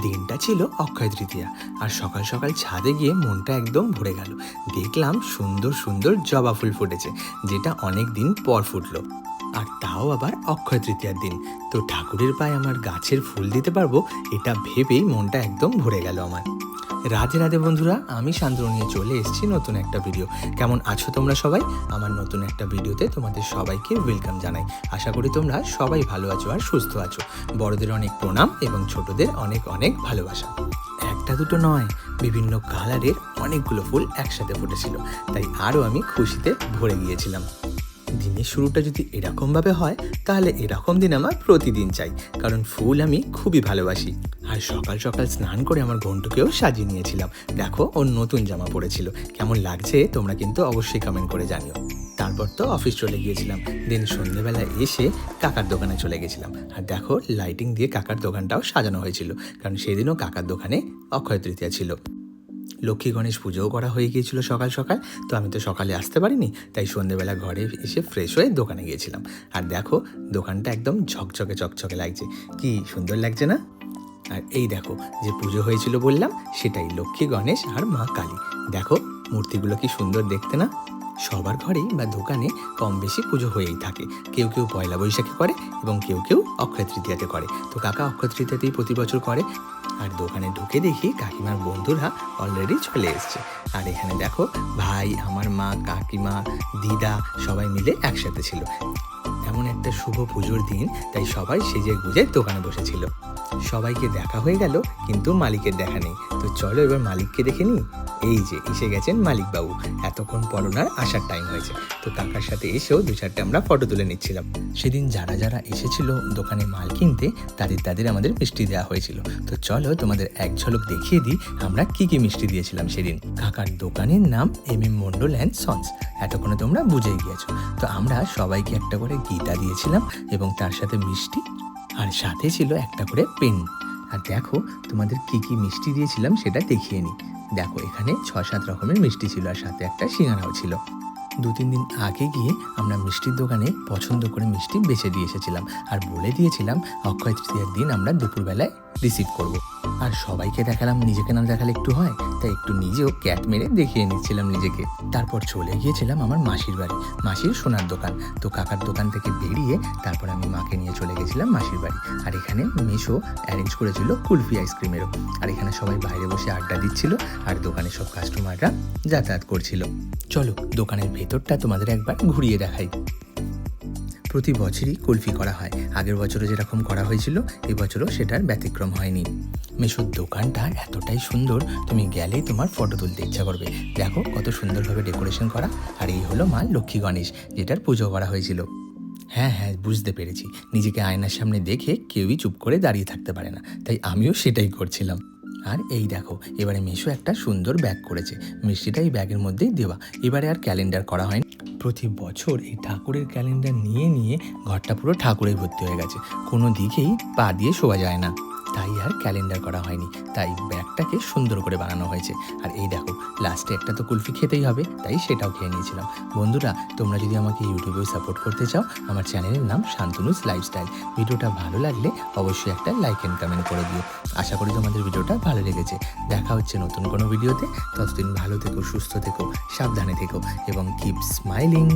দিনটা ছিল অক্ষয় তৃতীয়া। আর সকাল সকাল ছাদে গিয়ে মনটা একদম ভরে গেল। দেখলাম সুন্দর সুন্দর জবা ফুল ফুটেছে, যেটা অনেক দিন পর ফুটলো। আর তাও আবার অক্ষয় তৃতীয়ার দিন। তো ঠাকুরের পায়ে আমার গাছের ফুল দিতে পারব, এটা ভেবেই মনটা একদম ভরে গেল আমার। রাধে রাধে বন্ধুরা, আমি শান্তনু নিয়ে চলে এসেছি নতুন একটা ভিডিও কেমন আছো তোমরা সবাই? আমার নতুন একটা ভিডিওতে তোমাদের সবাইকে ওয়েলকাম জানাই। আশা করি তোমরা সবাই ভালো আছো আর সুস্থ আছো। বড়দের অনেক প্রণাম এবং ছোটদের অনেক অনেক ভালোবাসা। একটা দুটো নয়, বিভিন্ন কালারের অনেকগুলো ফুল একসাথে ফুটেছিল। তাই আরও আমি খুশিতে ভরে গিয়েছিলাম। দিনের শুরুটা যদি এরকমভাবে হয়, তাহলে এরকম দিন আমার প্রতিদিন চাই। কারণ ফুল আমি খুবই ভালোবাসি। সকাল সকাল স্নান করে আমার ঘন্টুকেও সাজিয়ে নিয়েছিলাম। দেখো, ওর নতুন জামা পড়েছিল। কেমন লাগছে তোমরা কিন্তু অবশ্যই কমেন্ট করে জানিও। তারপর তো অফিস চলে গিয়েছিলাম। দিন সন্ধেবেলা এসে কাকার দোকানে চলে গেছিলাম। আর দেখো লাইটিং দিয়ে কাকার দোকানটাও সাজানো হয়েছিল। কারণ সেদিনও কাকার দোকানে অক্ষয় তৃতীয়া ছিল। লক্ষ্মী গণেশ পুজোও করা হয়ে গিয়েছিল সকাল সকাল। তো আমি তো সকালে আসতে পারিনি, তাই সন্ধেবেলা ঘরে এসে ফ্রেশ হয়ে দোকানে গিয়েছিলাম। আর দেখো, দোকানটা একদম ঝকঝকে চকচকে লাগছে। কি সুন্দর লাগছে না? আর এই দেখো, যে পুজো হয়েছিল বললাম, সেটাই লক্ষ্মী, গণেশ আর মা কালী। দেখো, মূর্তিগুলো কি সুন্দর দেখতে না? সবার ঘরেই বা দোকানে কম বেশি পুজো হয়েই থাকে। কেউ কেউ পয়লা বৈশাখে করে এবং কেউ কেউ অক্ষয় তৃতীয়াতে করে। তো কাকা অক্ষয় তৃতীয়াতেই প্রতি বছর করে। আর দোকানে ঢুকে দেখি কাকিমার বন্ধুরা অলরেডি চলে এসছে। আর এখানে দেখো, ভাই, আমার মা, কাকিমা, দিদা সবাই মিলে একসাথে ছিল। এমন একটা শুভ পুজোর দিন, তাই সবাই সেজে গুজে দোকানে বসেছিল। সবাইকে দেখা হয়ে গেল, কিন্তু মালিকের দেখা নেই। তো চলো এবার মালিককে দেখে নিই। এই যে, এসে গেছেন মালিক বাবু এতক্ষণ পর আসার টাইম হয়েছে। তো কাকার সাথে এসেও দু চারটে আমরা ফটো তুলে নিচ্ছিলাম। সেদিন যারা যারা এসেছিল দোকানে মাল কিনতে, তাদের তাদের আমাদের মিষ্টি দেওয়া হয়েছিল। তো চলো তোমাদের এক ঝলক দেখিয়ে দিই, আমরা কি কি মিষ্টি দিয়েছিলাম সেদিন। কাকার দোকানের নাম M M Mondal and sons এতক্ষণে তোমরা বুঝেই গিয়েছো। তো আমরা সবাইকে একটা করে গীতা দিয়েছিলাম এবং তার সাথে মিষ্টি আর সাথে ছিল একটা করে পেন। আর দেখো, তোমাদের কি কি মিষ্টি দিয়েছিলাম সেটা দেখিয়ে নিই দেখো, এখানে ছ সাত রকমের মিষ্টি ছিল আর সাথে একটা সিঙ্গারাও ছিল। দু তিন দিন আগে গিয়ে আমরা মিষ্টির দোকানে পছন্দ করে মিষ্টি বেছে দিয়ে এসেছিলাম। আর বলে দিয়েছিলাম অক্ষয় তৃতীয়ার দিন আমরা দুপুরবেলায় রিসিভ করব। আর সবাইকে দেখালাম, নিজেকে না দেখালে একটু হয়, তাই একটু নিজেও ক্যাট মেরে দেখিয়ে নিচ্ছিলাম নিজেকে। তারপর চলে গিয়েছিলাম আমার মাসির বাড়ি, মাসির সোনার দোকান। তো কাকার দোকান থেকে বেরিয়ে তারপর আমি মাকে নিয়ে চলে গেছিলাম মাসির বাড়ি। আর এখানে মেশো অ্যারেঞ্জ করেছিল কুলফি আইসক্রিমেরও আর এখানে সবাই বাইরে বসে আড্ডা দিচ্ছিল, আর দোকানে সব কাস্টমাররা যাতায়াত করছিল। চলো, দোকানের ভেতরটা তোমাদের একবার ঘুরিয়ে দেখাই। প্রতি বছরই কুলফি করা হয়। আগের বছরও যেরকম করা হয়েছিল এবছরও সেটার ব্যতিক্রম হয়নি। মেশোর দোকানটা এতটাই সুন্দর, তুমি গেলেই তোমার ফটো তুলতে ইচ্ছা করবে। দেখো কত সুন্দরভাবে ডেকোরেশন করা। আর এই হলো মা লক্ষ্মী গণেশ, যেটার পুজো করা হয়েছিল। হ্যাঁ হ্যাঁ বুঝতে পেরেছি। নিজেকে আয়নার সামনে দেখে কেউই চুপ করে দাঁড়িয়ে থাকতে পারে না। তাই আমিও সেটাই করছিলাম। আর এই দেখো, এবারে মেশো একটা সুন্দর ব্যাগ করেছে। মিষ্টিটা এই ব্যাগের মধ্যেই দেওয়া। এবারে আর ক্যালেন্ডার করা হয়নি। প্রতি বছর এই ঠাকুরের ক্যালেন্ডার নিয়ে নিয়ে ঘরটা পুরো ঠাকুরে ভর্তি হয়ে গেছে। কোনো দিকেই পা দিয়ে শোয়া যায় না। তাই আর ক্যালেন্ডার করা হয়নি। তাই ব্যাগটাকে সুন্দর করে বানানো হয়েছে। আর এই দেখো, লাস্টে একটা তো কুলফি খেতেই হবে, তাই সেটাও খেয়ে নিয়েছিলাম। বন্ধুরা, তোমরা যদি আমাকে ইউটিউবেও সাপোর্ট করতে চাও, আমার চ্যানেলের নাম শান্তনুস লাইফস্টাইল। ভিডিওটা ভালো লাগলে অবশ্যই একটা লাইক অ্যান্ড কমেন্ট করে দিও। আশা করি তোমাদের ভিডিওটা ভালো লেগেছে। দেখা হচ্ছে নতুন কোনো ভিডিওতে। ততদিন ভালো থেকো, সুস্থ থেকো, সাবধানে থেকো এবং কিপ স্মাইলিং